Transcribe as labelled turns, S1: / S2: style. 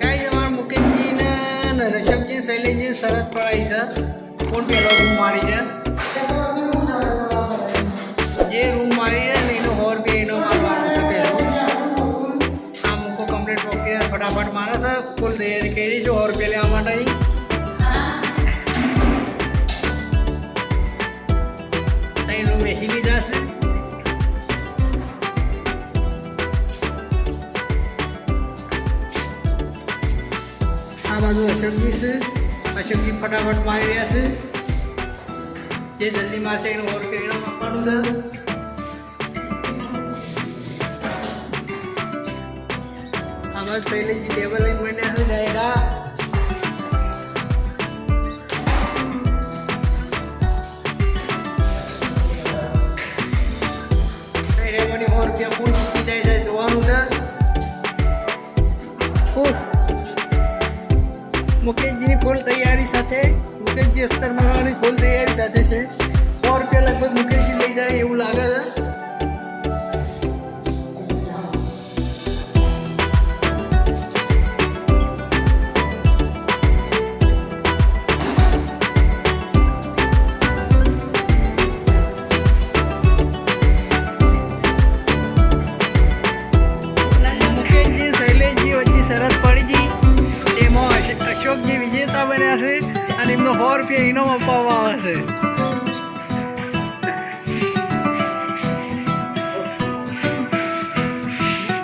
S1: કાંઈ તમારા મુકેશજી ને ને રષભજી શૈલેષજી શરત પડાઈ છે. કોણ પેલો રૂમ મારી છે? જે રૂમ મારી છે ને એનો હોર રૂપિયા એનો મારવાનો છે પહેલો. આ મૂકો કમ્પ્લીટ પ્રક્રિયા ફટાફટ મારે છે. ફૂલ તૈયારી કરી છે, હોર રૂપિયા લેવા માટેની. બેસી લીધા છે. બાજુ અશોકજી છે. અશોકજી ફટાફટ મારી રહ્યા છે. જે જલ્દી મારશે એનું ઓર કરીને આપવાનું છે. બેઠા છે જાયગા રેવડી સો રૂપિયા ફૂલ ચૂકી જાય જોવાનું છે. ફૂલ મુકેશજીની ફૂલ તૈયારી સાથે, મુકેશજી અસ્તર મારવાની ફૂલ તૈયારી સાથે છે. સો રૂપિયા લગભગ મુકેશજી બન્યા છે અને એમનો સો રૂપિયા ઇનામ આપવામાં આવશે